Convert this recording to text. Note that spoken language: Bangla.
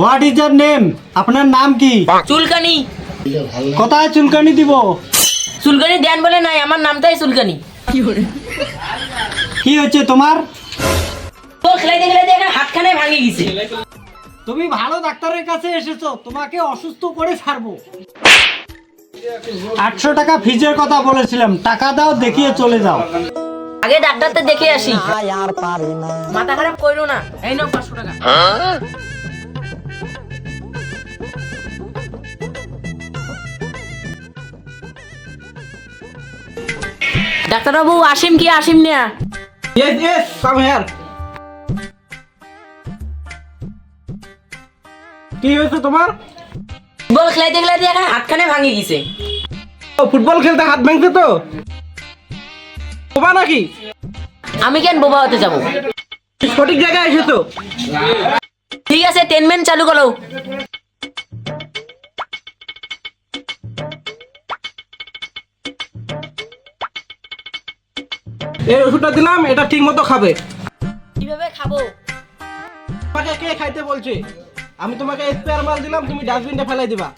হোয়াট ইজ ইয়ার নেম আপনার নাম কি? চুলকানি। কোথায় চুলকানি দিব? চুলকানি দেন বলে নাই আমার নামটাই চুলকানি। কি হচ্ছে তোমার? তো খেলাইতে খেলাইতে এখানে হাতখানে ভাঙে গেছে। তুমি ভালো ডাক্তারের কাছে এসেছ তোমাকে অসুস্থ করে ছাড়বো। আটশো টাকা ফিজের কথা বলেছিলাম টাকা দাও দেখিয়ে চলে যাও। আগে ডাক্তারতে দেখে আসি। মাথা খারাপ করো না। এই নাও পাঁচশো টাকা। ডাক্তারবাবু আসিম কি আসিম না Yes, yes, come here. কি হয়েছে তোমার? বল খেলাইতে খেলাইতে এখানে হাতখানে ভাঙে গেছে। ও, ফুটবল খেলতে হাত ভাঙছে তো? তোমার নাকি? আমি কেন বোবা হতে যাব? সঠিক জায়গায় এসেছ। ঠিক আছে টেনমেন্ট চালু করো। এই ওষুধটা দিলাম এটা ঠিক মতো খাবে। কীভাবে খাব? তোমাকে কে খাইতে বলছে? আমি তোমাকে স্পেয়ার মাল দিলাম তুমি ডাস্টবিনটা ফেলাই দিবা।